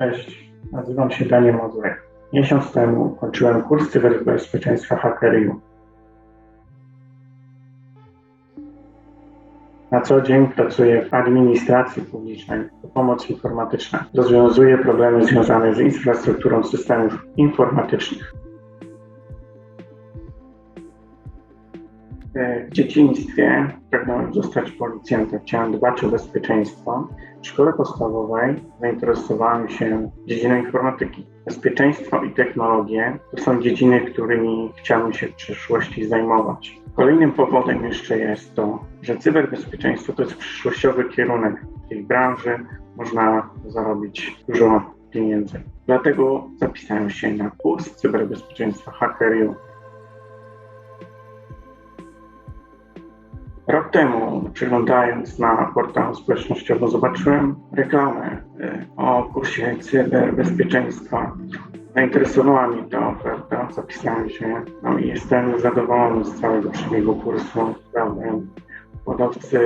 Cześć, nazywam się Daniel Mazurek. Miesiąc temu kończyłem kurs cyberbezpieczeństwa Hackeriu. Na co dzień pracuję w administracji publicznej, pomoc informatyczna. Rozwiązuję problemy związane z infrastrukturą systemów informatycznych. W dzieciństwie pragnąłem zostać policjantem. Chciałem dbać o bezpieczeństwo. W szkole podstawowej zainteresowałem się dziedziną informatyki. Bezpieczeństwo i technologie to są dziedziny, którymi chciałbym się w przyszłości zajmować. Kolejnym powodem jeszcze jest to, że cyberbezpieczeństwo to jest przyszłościowy kierunek. Tej branży można zarobić dużo pieniędzy. Dlatego zapisałem się na kurs cyberbezpieczeństwa Hackeriu. Rok temu, przeglądając na portal społecznościowy, zobaczyłem reklamę y, o kursie cyberbezpieczeństwa. Zainteresowała mnie ta oferta, zapisałem się, no i jestem zadowolony z całego przebiegu kursu. Wykładowcy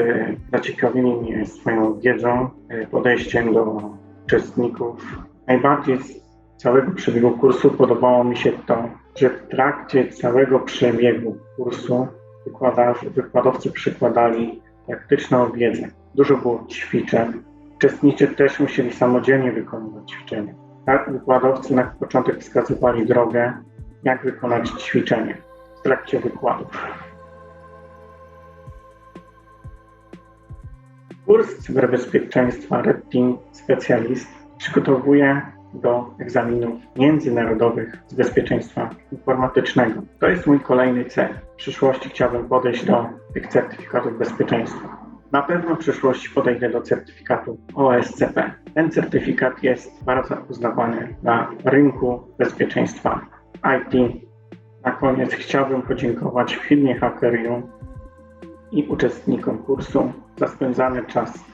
zaciekawili mnie swoją wiedzą, y, podejściem do uczestników. Najbardziej z całego przebiegu kursu podobało mi się to, że w trakcie całego przebiegu kursu wykładowcy przykładali praktyczną wiedzę. Dużo było ćwiczeń. Uczestnicy też musieli samodzielnie wykonywać ćwiczenia. Tak, wykładowcy na początek wskazywali drogę, jak wykonać ćwiczenie w trakcie wykładów. Kurs cyberbezpieczeństwa Red Team Specjalist przygotowuje do egzaminów międzynarodowych z bezpieczeństwa informatycznego. To jest mój kolejny cel. W przyszłości chciałbym podejść do tych certyfikatów bezpieczeństwa. Na pewno w przyszłości podejdę do certyfikatu OSCP. Ten certyfikat jest bardzo uznawany na rynku bezpieczeństwa IT. Na koniec chciałbym podziękować firmie Hackerium i uczestnikom kursu za spędzany czas